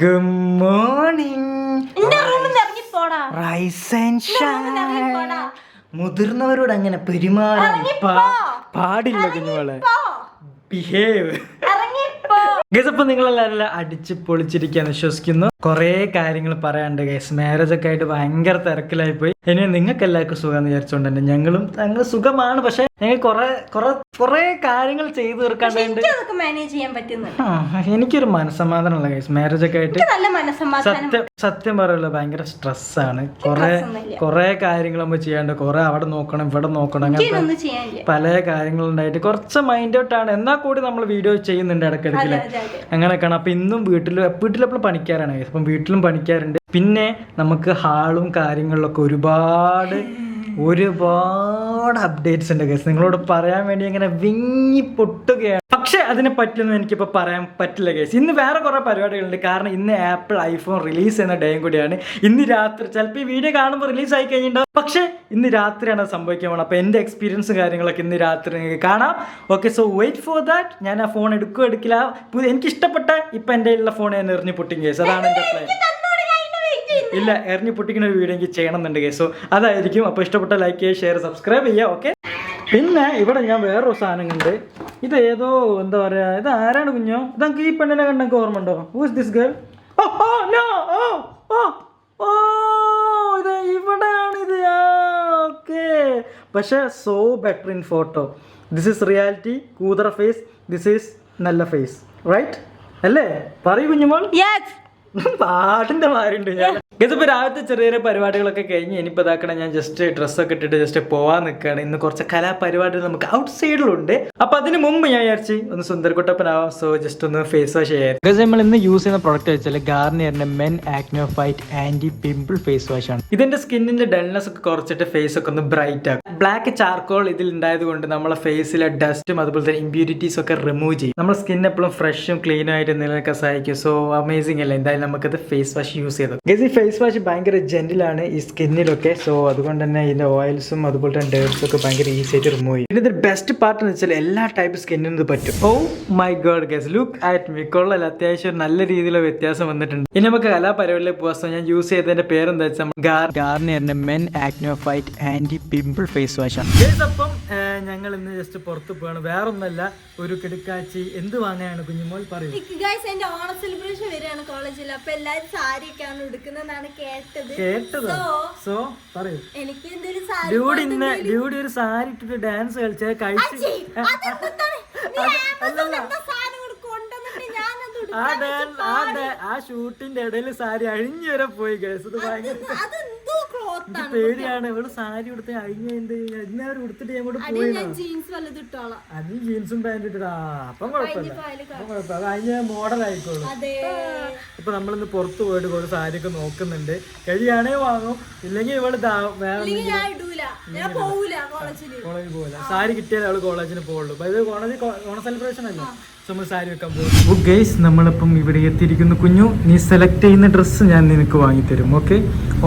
Good morning rise and shine മുതിർന്നവരോട് അങ്ങനെ പെരുമാറാൻ പാടില്ല കുഞ്ഞുമോളെ. ബിഹേവ് ഇറങ്ങി പോ. ഗൈസ് അപ്പൊ നിങ്ങളെല്ലാവരും അടിച്ച് പൊളിച്ചിരിക്കാൻ വിശ്വസിക്കുന്നു. കുറേ കാര്യങ്ങൾ പറയാനുണ്ട് ഗൈസ് മാരേജ് ഒക്കെ ആയിട്ട് ഭയങ്കര തിരക്കിലായി പോയി. ഇനി നിങ്ങൾക്ക് എല്ലാവർക്കും സുഖം വിചാരിച്ചുകൊണ്ട് തന്നെ ഞങ്ങളും ഞങ്ങൾ സുഖമാണ്. പക്ഷെ ഞങ്ങൾ കുറെ കുറെ കുറെ കാര്യങ്ങൾ ചെയ്തു തീർക്കാണ്ട് മാനേജ് ചെയ്യാൻ പറ്റുന്നുണ്ട്. ആ, എനിക്കൊരു മനസ്സമാധാനമുള്ള ഗൈസ് മാരേജ് ഒക്കെ ആയിട്ട് സത്യം സത്യം പറയുള്ളൂ ഭയങ്കര സ്ട്രെസ് ആണ്. കൊറേ. കുറെ കാര്യങ്ങൾ നമ്മൾ ചെയ്യാണ്ട് കുറെ അവിടെ നോക്കണം ഇവിടെ നോക്കണം അങ്ങനെ പല കാര്യങ്ങളുണ്ടായിട്ട് കുറച്ച് മൈൻഡ് ഔട്ടാണ് എന്നാൽ കൂടി നമ്മൾ വീഡിയോ ചെയ്യുന്നുണ്ട് ഇടയ്ക്കിടയ്ക്ക് അങ്ങനെയൊക്കെയാണ്. അപ്പൊ ഇന്നും വീട്ടിൽ വീട്ടിലെപ്പോഴും പണിക്കാരാണ് guys. അപ്പം വീട്ടിലും പണിക്കാറുണ്ട് പിന്നെ നമുക്ക് ഹാളും കാര്യങ്ങളിലൊക്കെ ഒരുപാട് ഒരുപാട് അപ്ഡേറ്റ്സ് ഉണ്ട് ഗസ് നിങ്ങളോട് പറയാൻ വേണ്ടി ഇങ്ങനെ വിങ്ങി പൊട്ടുകയാണ് അതിനെ പറ്റിയൊന്നും എനിക്കിപ്പോൾ പറയാൻ പറ്റില്ല കേസ് ഇന്ന് വേറെ കുറേ പരിപാടികളുണ്ട്. കാരണം ഇന്ന് ആപ്പിൾ ഐഫോൺ റിലീസ് ചെയ്യുന്ന ഡേയും കൂടിയാണ്. ഇന്ന് രാത്രി ചിലപ്പോൾ ഈ വീഡിയോ കാണുമ്പോൾ റിലീസ് ആയി കഴിഞ്ഞിട്ടുണ്ടാവും. പക്ഷേ ഇന്ന് രാത്രിയാണ് സംഭവിക്കാൻ പോകുന്നത് അപ്പോൾ എന്റെ എക്സ്പീരിയൻസും കാര്യങ്ങളൊക്കെ ഇന്ന് രാത്രി നിങ്ങൾക്ക് കാണാം. Okay so wait for that ഞാൻ ആ ഫോൺ എടുക്കുകയോ എടുക്കില്ല. പുതിയ എനിക്ക് ഇഷ്ടപ്പെട്ട ഇപ്പം എന്റെ ഉള്ള ഫോൺ ഞാൻ എറിഞ്ഞ് പൊട്ടിങ് കേസ് അതാണ് എന്റെ പ്ലാൻ ഇല്ല എറിഞ്ഞ് പൊട്ടിക്കുന്ന ഒരു വീഡിയോ എനിക്ക് ചെയ്യണം എന്നുണ്ട് കേസ് സോ അതായിരിക്കും. അപ്പോൾ ഇഷ്ടപ്പെട്ട ലൈക്ക് ചെയ്യുക ഷെയർ സബ്സ്ക്രൈബ് ചെയ്യുക ഓക്കെ പിന്നെ ഇവിടെ ഞാൻ വേറൊരു സാധനം കണ്ട് ഇത് ഏതോ എന്താ പറയാ ഇത് ആരാണ് കുഞ്ഞോ? ഇത് നമുക്ക് ഈ പെണ്ണിനെ കണ്ടെങ്കിൽ ഓർമ്മ ഉണ്ടോ ഹൂസ് ദിസ് ഗേൾ ഇത് ഇവിടെയാണ് ഇത്. ഓക്കെ പക്ഷേ so better in photo this is reality Koothara face this is നല്ല ഫേസ് റൈറ്റ് അല്ലേ? പറയൂ കുഞ്ഞുമോൾ. പാട്ടിന്റെ മാരുണ്ട്. ഞാൻ ഇതിപ്പോ രാവിലത്തെ ചെറിയ ചെറിയ പരിപാടികളൊക്കെ കഴിഞ്ഞ് ഇനിയിപ്പോൾ ഇതാക്കണം ഞാൻ ജസ്റ്റ് ഡ്രസ്സൊക്കെ ഇട്ടിട്ട് ജസ്റ്റ് പോവാൻ നിൽക്കുകയാണ് ഇന്ന് കുറച്ച് കലാപരിപാടികൾ നമുക്ക് ഔട്ട് സൈഡിലുണ്ട് അപ്പം അതിന് മുമ്പ് ഞാൻ വിചാരിച്ചു ഒന്ന് സുന്ദരക്കുട്ടപ്പനാവാം സോ ജസ്റ്റ് ഒന്ന് ഫേസ് വാഷ് ചെയ്യാം നമ്മൾ ഇന്ന് യൂസ് ചെയ്യുന്ന പ്രോഡക്റ്റ് വെച്ചാൽ ഗാർണിയറിന്റെ men AcnoFight anti pimple face wash ആണ്. ഇതിന്റെ സ്കിന്നിന്റെ ഡൾനെസ് ഒക്കെ കുറച്ചിട്ട് ഫേസ് ഒക്കെ ഒന്ന് ബ്രൈറ്റ് ആക്കും. ബ്ലാക്ക് ചാർക്കോൾ ഇതിൽ ഉണ്ടായത് കൊണ്ട് നമ്മളെ ഫേസിലെ ഡസ്റ്റും അതുപോലെ തന്നെ ഇമ്പ്യൂരിറ്റീസ് ഒക്കെ റിമൂവ് ചെയ്യും. നമ്മുടെ സ്കിൻ എപ്പോഴും ഫ്രഷും ക്ലീനും ആയിട്ട് നിലനിൽക്കാൻ സഹായിക്കും. സോ അമേസിംഗ് അല്ലേ? എന്തായാലും നമുക്കത് ഫേസ് വാഷ് യൂസ് ചെയ്തു. ഗസ് ഫേസ് വാഷ് ഭയങ്കര ജെന്റിലാണ് ഈ സ്കിന്നിലൊക്കെ സോ അതുകൊണ്ട് തന്നെ ഇതിന്റെ ഓയിൽസും അതുപോലെ തന്നെ ഡേർട്സും ഒക്കെ ഭയങ്കര ഈസി ആയിട്ട് റിമൂവ് ചെയ്യും. പിന്നെ ഇതിന്റെ ബെസ്റ്റ് പാർട്ട് എന്ന് വെച്ചാൽ എല്ലാ ടൈപ്പ് സ്കിന്നിനും ഇത് പറ്റും. ഓ my god guys look at me കൊള്ളൽ അത്യാവശ്യം നല്ല രീതിയിലുള്ള വ്യത്യാസം വന്നിട്ടുണ്ട്. ഇനി നമുക്ക് കലാപരിപാടിയിലെ പോകാം. സോ ഞാൻ യൂസ് ചെയ്തതിന്റെ പേരെന്താ വെച്ചാൽ ഗാർണിയറിന്റെ men AcnoFight anti pimple face ആണ്. അപ്പം ഞങ്ങൾ ഇന്ന് ജസ്റ്റ് പുറത്ത് പോവാണ്. വേറൊന്നല്ല ഒരു കിടക്കാച്ചി എന്ത് വാങ്ങാനാണ് കുഞ്ഞുമോൾ പറയുന്നത്? ഓണ സെലിബ്രേഷൻ വരികയാണ് കോളേജിൽ അപ്പൊ എല്ലാരും സാരിയൊക്കെയാണ് എടുക്കുന്നതാണ് കേട്ടത്. സോ പറയൂ. ഡ്യൂഡി ഇന്ന് ഡ്യൂഡ് ഒരു സാരി ഇട്ടിട്ട് ഡാൻസ് കളിച്ച കഴിച്ച് ആ ഡാൻസ് ആ ഷൂട്ടിന്റെ ഇടയിൽ സാരി അഴിഞ്ഞു വരെ പോയി കേസ് ഇത് ഭയങ്കര പേടിയാണ്. ഇവൾ സാരി ഉടുത്ത് അഴിഞ്ഞത് എല്ലാവരും ഉടുത്തിട്ട് ഞാൻ കൂടെ അടി പോയി ഞാൻ ജീൻസ് വല്ലതും ഇട്ടോളാം. അത് ജീൻസും പാന്റ് ഇട്ടിട്ടാ അപ്പം കുഴപ്പമില്ല. അപ്പം കുഴപ്പമില്ല. അത് അതിന് മോഡൽ ഇപ്പൊ നമ്മളിന്ന് പുറത്ത് പോയിട്ട് കുറച്ച് സാരിയൊക്കെ നോക്കുന്നുണ്ട്. കഴിയാണേ വാങ്ങും. ഇല്ലെങ്കിൽ ഇവൾ ദാ വേറെ സാരി കിട്ടിയാലേ അവൾ കോളേജിന് പോകുള്ളൂ അപ്പൊ ഇത് കോളേജ് ഓണ സെലിബ്രേഷൻ അല്ലേ? നമ്മൾ സാരി വെക്കാൻ പോകും ഗൈസ് നമ്മളിപ്പം ഇവിടെ എത്തിയിരിക്കുന്നു കുഞ്ഞു. നീ സെലക്ട് ചെയ്യുന്ന ഡ്രസ്സ് ഞാൻ നിനക്ക് വാങ്ങി തരും ഓക്കെ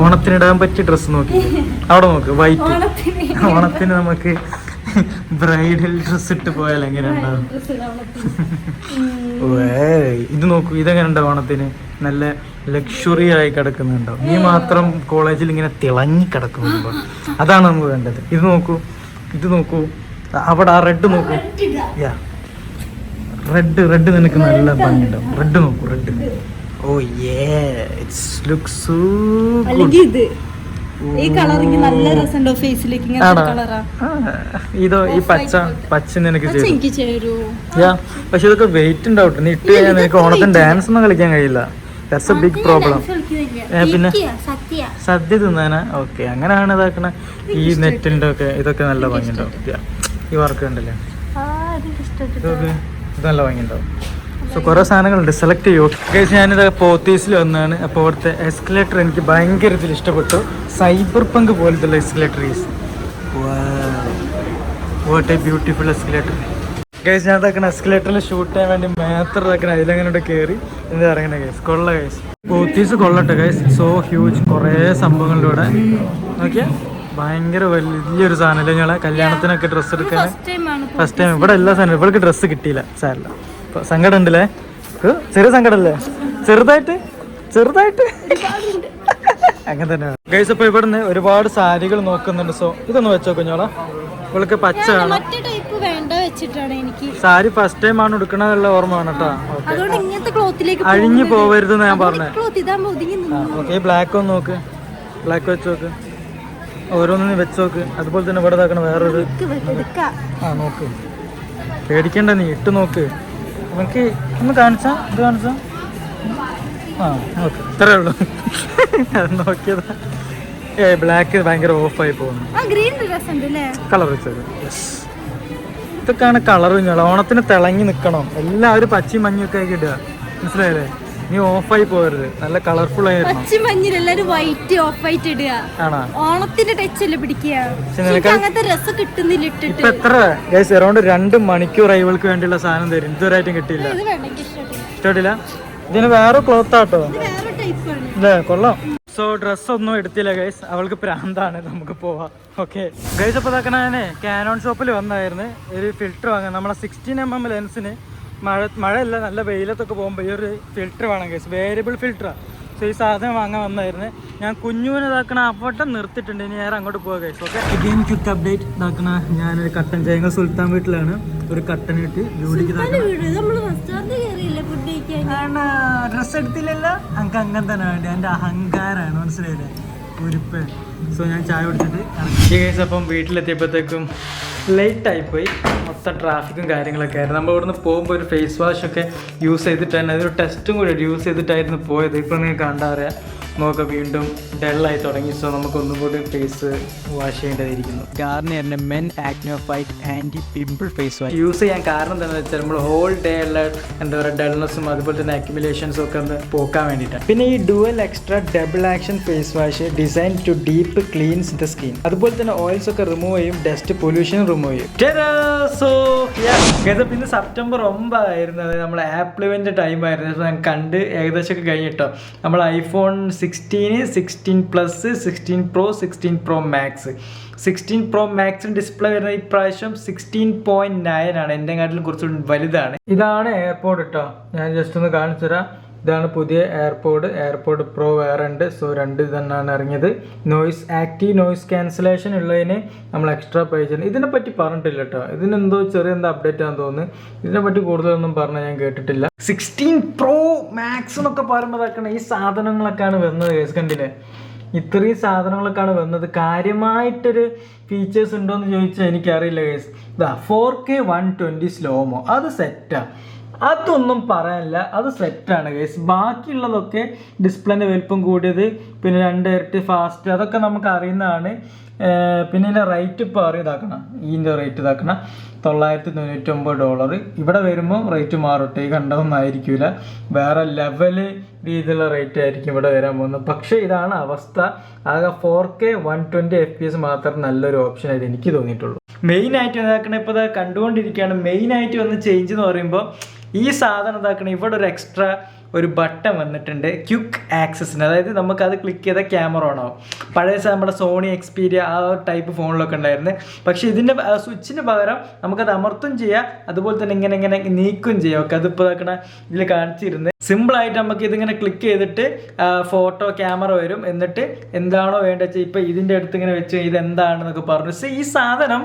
ഓണത്തിനിടാൻ പറ്റിയ ഡ്രസ്സ് നോക്കി. അവിടെ നോക്ക് വൈറ്റ് ഓണത്തിന്. ഓണത്തിന് നമുക്ക് ബ്രൈഡൽ ഡ്രസ്സ് ഇട്ട് പോയാൽ എങ്ങനെ ഉണ്ടാവും ഇത് നോക്കൂ ഇതെങ്ങനെ ഉണ്ടാവും ഓണത്തിന്? നല്ല ലക്ഷറി ആയി കിടക്കുന്നുണ്ടോ നീ മാത്രം കോളേജിൽ ഇങ്ങനെ തിളങ്ങി കിടക്കുന്നുണ്ടോ? അതാണ് നമുക്ക് വേണ്ടത്. ഇത് നോക്കൂ ഇത് നോക്കൂ. അവിടെ ആ റെഡ് നോക്കൂ. യാ. റെഡ് റെഡ് നിനക്ക് നല്ല ഭംഗിയുണ്ടാവും. റെഡ് നോക്കൂ red oh yeah it's look so ഇത്. ഈ കളറിങ് നല്ല രസമുണ്ടോ ഫേസിലേക്ക് ഇതോ ഈ പച്ച പച്ച നിനക്ക് പക്ഷെ ഇതൊക്കെ വെയിറ്റ് ഉണ്ടാവും നീ ഇട്ട് കഴിഞ്ഞാൽ നിനക്ക് ഓണത്തിന് ഡാൻസ് ഒന്നും കളിക്കാൻ കഴിയില്ല. ദാറ്റ്സ് എ ബിഗ് പ്രോബ്ലം പിന്നെ? സദ്യ. തിന്നാനാ? ഓക്കെ അങ്ങനെയാണ് ഇതാക്കണ. ഈ നെറ്റിന്റെ ഒക്കെ ഇതൊക്കെ നല്ല ഭംഗിയുണ്ടാവും. ഈ വർക്ക് ഉണ്ടല്ലേ ഇതൊക്കെ ഇത് നല്ല ഭംഗിയുണ്ടാവും. സോ കുറേ സാധനങ്ങളുണ്ട്. സെലക്ട് ചെയ്യൂ. കേസ് ഞാനിത് പോത്തീസിൽ വന്നതാണ്. അപ്പോൾ അവിടുത്തെ എസ്കലേറ്റർ എനിക്ക് ഭയങ്കര ഇതിൽ ഇഷ്ടപ്പെട്ടു. സൈബർ പങ്ക് പോലത്തെ escalator is what a beautiful escalator case ഞാൻ തക്കണ എസ്കലേറ്ററിൽ ഷൂട്ട് ചെയ്യാൻ വേണ്ടി മാത്രം തക്കണ അതിലങ്ങനെ കയറി എന്താ ഇറങ്ങണ കേസ് കൊള്ള കേസ് പോത്തീസ് കൊള്ളട്ടെ കേസ് സോ ഹ്യൂജ് കുറേ സംഭവങ്ങളിലൂടെ നോക്കിയാ. ഭയങ്കര വലിയൊരു സാധനം ഞങ്ങളെ കല്യാണത്തിനൊക്കെ ഡ്രസ്സ് എടുക്കാൻ. ഫസ്റ്റ് ടൈം ഇവിടെ എല്ലാ സാധനവും ഇവൾക്ക് ഡ്രസ്സ് കിട്ടിയില്ല. ഇപ്പൊ സങ്കടം ഉണ്ടല്ലേ ചെറിയ സങ്കടല്ലേ ചെറുതായിട്ട്? ചെറുതായിട്ട്? അങ്ങനെ തന്നെ. ഗൈസ് അപ്പൊ ഇവിടുന്ന് ഒരുപാട് സാരികൾ നോക്കുന്നുണ്ട്. സോ ഇതൊന്ന് വെച്ചോ കുഞ്ഞോളാ? ഇവൾക്ക് പച്ച വേണം. എനിക്ക്. സാരി ഫസ്റ്റ് ടൈം ആണ് ഉടുക്കണതുള്ള ഓർമ്മ വേണം കേട്ടോ. അഴിഞ്ഞു പോവരുത് ഞാൻ പറഞ്ഞേ. ഈ ബ്ലാക്ക് ഒന്ന് നോക്ക്. ബ്ലാക്ക് വെച്ച് നോക്ക്. ഓരോന്നും വെച്ച് നോക്ക്. അതുപോലെ തന്നെ ഇവിടെ ഇതാക്കണം വേറൊരു ആ നോക്ക്. പേടിക്കണ്ട നീ ഇട്ട് നോക്ക്. നമുക്ക് ഒന്ന് കാണിച്ചാ ഇത് കാണിച്ചാ? ആ ഓക്കെ. ഇത്രേ ഉള്ളൂ. അത് നോക്കിയതാ. ഏ ബ്ലാക്ക് ഭയങ്കര ഓഫായി പോകുന്നു. കളർ വെച്ചത് ഇതൊക്കെയാണ് കളർ കുഞ്ഞോളെ ഓണത്തിന് തിളങ്ങി നിൽക്കണം എല്ലാവരും പച്ചയും മഞ്ഞൊക്കെ ആക്കി ഇടുക മനസ്സിലായില്ലേ? നീ ഓഫായി പോകരുത്. നല്ല കളർഫുൾ ആയിരുന്നു. പച്ച മഞ്ഞിൽ എല്ലാരും വൈറ്റ് ഓഫ് വൈറ്റ് ഇടുക. ആണോ? ഓണത്തിന്റെ ടച്ച് അല്ലേ പിടിക്കുക. എനിക്ക് അങ്ങനത്തെ രസം കിട്ടുന്നില്ല ഇപ്പൊ ഇട്ടിട്ട് എത്ര? ഗൈസ് അറൗണ്ട് രണ്ട് മണിക്കൂർ ഇവൾക്ക് വേണ്ടിയുള്ള സാധനം തരും. ഇതുവരായിട്ടും കിട്ടിയില്ല. ഇത് വേണ്ട എനിക്ക് ഇഷ്ടപ്പെട്ടില്ല. ഇഷ്ടപ്പെട്ടില്ല? ഇതിന് വേറെ ക്ലോത്ത് ആട്ടോ. ഇത് വേറെ ടൈപ്പ് ആണ്. അല്ലേ? കൊള്ളാം. സോ ഡ്രസ് ഒന്നും എടുത്തില്ല ഗൈസ് അവൾക്ക് പ്രാന്താണ്. നമുക്ക് പോവാം. ഓക്കെ ഗൈസ് അപ്പോൾ ഇതാക്കണ ഞാനേ കാനോൺ ഷോപ്പിൽ വന്നായിരുന്നു. ഒരു ഫിൽറ്റർ വാങ്ങാൻ. നമ്മളെ സിക്സ്റ്റീൻ എം എം ലെൻസിന് മഴ മഴയല്ല നല്ല വെയിലത്തൊക്കെ പോകുമ്പോൾ ഈ ഒരു ഫിൽറ്റർ വേണം കേസ് വേരിയബിൾ ഫിൽറ്ററാണ് സോ ഈ സാധനം വാങ്ങാൻ വന്നായിരുന്നു. ഞാൻ കുഞ്ഞുവിനെ ഇതാക്കണ അവിടെ നിർത്തിയിട്ടുണ്ട്. ഇനി നേരെ അങ്ങോട്ട് പോകാം case okay again quick update ഇതാക്കണ ഞാനൊരു കട്ടൻ ചേങ്ങ സുൽത്താൻ വീട്ടിലാണ്. ഒരു കട്ടൻ ഇട്ട് ജോലിക്ക് ഡ്രസ് എടുത്തില്ലല്ലോ? എനിക്ക് അങ്ങനെ തന്നെ വേണ്ടി? എന്റെ അഹങ്കാരമാണ് മനസ്സിലായില്ലേ? ഉരുപ്പ്. സോ ഞാൻ ചായ കുടിച്ചിട്ട് ഈ കേസ് അപ്പം വീട്ടിലെത്തിയപ്പോഴത്തേക്കും ലേറ്റ് ആയിപ്പോയി. മൊത്തം ട്രാഫിക്കും കാര്യങ്ങളൊക്കെ ആയിരുന്നു. നമ്മൾ ഇവിടുന്ന് പോകുമ്പോൾ ഒരു ഫേസ് വാഷ് ഒക്കെ യൂസ് ചെയ്തിട്ടായിരുന്നു അതൊരു ടെസ്റ്റും കൂടി യൂസ് ചെയ്തിട്ടായിരുന്നു പോയത്. ഇപ്പോൾ നിങ്ങൾക്ക് കണ്ടാ അറിയാം മുഖമൊക്കെ വീണ്ടും ഡള്ളായി തുടങ്ങി. സോ നമുക്ക് ഒന്നും കൂടി ഫേസ് വാഷ് ചെയ്യേണ്ടതിരിക്കുന്നു. ഗാർണിയറിന്റെ men Acno fight anti pimple face wash use ചെയ്യാൻ കാരണം എന്താണെന്ന് വെച്ചാൽ നമ്മൾ ഹോൾ ഡേ ഉള്ള എന്താ പറയുക ഡൾനെസ്സും അതുപോലെ തന്നെ അക്യുമുലേഷൻസും ഒക്കെ ഒന്ന് പോക്കാൻ വേണ്ടിയിട്ടാണ്. പിന്നെ ഈ dual extra double action face wash design to deep cleanse the skin അതുപോലെ തന്നെ ഓയിൽസ് ഒക്കെ റിമൂവ് ചെയ്യും ഡസ്റ്റ് പൊല്യൂഷൻ റിമൂവ് ചെയ്യും. സോ പിന്നെ സെപ്റ്റംബർ ഒമ്പതായിരുന്നു. അതായത് നമ്മുടെ ആപ്പിൾ ഇവന്റെ ടൈം ആയിരുന്നു. ഞാൻ കണ്ട് ഏകദേശം ഒക്കെ കഴിഞ്ഞിട്ടോ നമ്മൾ iPhone sixteen sixteen plus sixteen pro sixteen pro max sixteen pro മാക്സിന് display വരുന്ന ഇപ്രാവശ്യം സിക്സ്റ്റീൻ പോയിന്റ് നയൻ ആണ്. എന്റെ കാട്ടിലും കുറച്ചുകൂടി വലുതാണ്. ഇതാണ് എയർപോർട്ട് കേട്ടോ ഞാൻ ജസ്റ്റ് ഒന്ന് കാണിച്ചു തരാം ഇതാണ് പുതിയ എയർപോഡ് എയർപോഡ് പ്രോ വേറെ ഉണ്ട്. സോ രണ്ട് തന്നെയാണ് ഇറങ്ങിയത് നോയിസ് ആക്റ്റീവ് നോയിസ് ക്യാൻസലേഷൻ ഉള്ളതിന് നമ്മൾ എക്സ്ട്രാ പേ ചെയ്യണം. ഇതിനെ പറ്റി പറഞ്ഞിട്ടില്ല കേട്ടോ. ഇതിനെന്തോ ചെറിയ എന്താ അപ്ഡേറ്റ് ആണെന്ന് തോന്നുന്നു. ഇതിനെ പറ്റി കൂടുതലൊന്നും പറഞ്ഞാൽ ഞാൻ കേട്ടിട്ടില്ല. സിക്സ്റ്റീൻ പ്രോ മാക്സ് എന്നൊക്കെ പറയുമ്പോൾ ഈ സാധനങ്ങളൊക്കെയാണ് വരുന്നത് കേസ് കണ്ടില്ലേ? ഇത്രയും സാധനങ്ങളൊക്കെയാണ് വന്നത്. കാര്യമായിട്ടൊരു ഫീച്ചേഴ്സ് ഉണ്ടോ എന്ന് ചോദിച്ചാൽ എനിക്കറിയില്ല കേസ് ഇതാ four K one twenty slomo അത് സെറ്റാണ് അതൊന്നും പറയാനില്ല. അത് സെറ്റാണ് ഗൈസ് ബാക്കിയുള്ളതൊക്കെ ഡിസ്പ്ലേന്റെ വലിപ്പം കൂടിയത് പിന്നെ രണ്ട് ഇരട്ടി ഫാസ്റ്റ് അതൊക്കെ നമുക്ക് അറിയുന്നതാണ്. പിന്നെ ഇതിന്റെ റേറ്റ് ഇപ്പോൾ അറിയതാക്കണം ഇതിന്റെ റേറ്റ് ഇതാക്കണം. തൊള്ളായിരത്തി തൊണ്ണൂറ്റൊമ്പത് ഡോളർ ഇവിടെ വരുമ്പോൾ റേറ്റ് മാറട്ടെ. ഈ കണ്ടതൊന്നും ആയിരിക്കില്ല വേറെ ലെവൽ രീതിയിലുള്ള റേറ്റ് ആയിരിക്കും ഇവിടെ വരാൻ പോകുന്നത്. പക്ഷേ ഇതാണ് അവസ്ഥ. ആകെ four K one twenty F P S മാത്രം നല്ലൊരു ഓപ്ഷൻ ആയിട്ട് എനിക്ക് തോന്നിയിട്ടുള്ളൂ. മെയിൻ ആയിട്ട് ഇതാക്കണ ഇപ്പോൾ കണ്ടുകൊണ്ടിരിക്കുകയാണ്. മെയിൻ ആയിട്ട് വന്ന് ചേഞ്ച് എന്ന് പറയുമ്പോൾ ഈ സാധനം ഇതാക്കണ ഇവിടെ ഒരു എക്സ്ട്രാ ഒരു ബട്ടൺ വന്നിട്ടുണ്ട് ക്യുക്ക് ആക്സസിന് അതായത് നമുക്ക് അത് ക്ലിക്ക് ചെയ്താൽ ക്യാമറ ഓൺ ആവും. പഴയ സ- നമ്മുടെ സോണി എക്സ്പീരിയ ആ ടൈപ്പ് ഫോണിലൊക്കെ ഉണ്ടായിരുന്നു. പക്ഷേ ഇതിന്റെ സ്വിച്ചിന് പകരം നമുക്കത് അമർത്തും ചെയ്യാം അതുപോലെ തന്നെ ഇങ്ങനെ ഇങ്ങനെ നീക്കും ചെയ്യാം. ഒക്കെ അതിപ്പോൾ ഇതാക്കണ ഇതിൽ കാണിച്ചിരുന്നത് സിമ്പിളായിട്ട് നമുക്ക് ഇതിങ്ങനെ ക്ലിക്ക് ചെയ്തിട്ട് ഫോട്ടോ ക്യാമറ വരും. എന്നിട്ട് എന്താണോ വേണ്ടത് വെച്ചാൽ ഇപ്പം ഇതിന്റെ അടുത്ത് ഇങ്ങനെ വെച്ച് ഇത് എന്താണെന്നൊക്കെ പറഞ്ഞു. പക്ഷേ ഈ സാധനം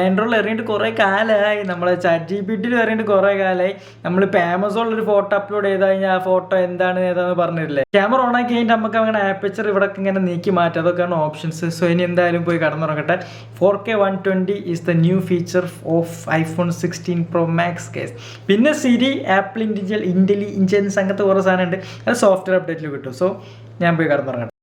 ആൻഡ്രോയിഡിൽ ഇറങ്ങിയിട്ട് കുറേ കാലമായി നമ്മളെ ചാറ്റ് ജി പി ടിയിൽ ഇറങ്ങിയിട്ട് കുറേ കാലമായി നമ്മളിപ്പോൾ ആമസോണിൽ ഒരു ഫോട്ടോ അപ്ലോഡ് ചെയ്ത് കഴിഞ്ഞാൽ ആ ഫോട്ടോ എന്താണ് ഏതാന്ന് പറഞ്ഞിട്ടില്ലേ? ക്യാമറ ഓൺ ആക്കി കഴിഞ്ഞിട്ട് നമുക്ക് അങ്ങനെ ആപ്പച്ചർ ഇവിടെ ഇങ്ങനെ നീക്കി മാറ്റാം. അതൊക്കെയാണ് ഓപ്ഷൻസ് സോ ഇനി എന്തായാലും പോയി കടന്നുറങ്ങട്ടെ. Four K one twenty is the new feature of iPhone sixteen pro max case പിന്നെ സിരി ആപ്പിൾ ഇൻഡിജൽ ഇന്റലിജൻസ് അങ്ങനത്തെ കുറേ സാധനമുണ്ട് അത് സോഫ്റ്റ്വെയർ അപ്ഡേറ്റിൽ കിട്ടും. സോ ഞാൻ പോയി കടന്നുറങ്ങട്ടെ.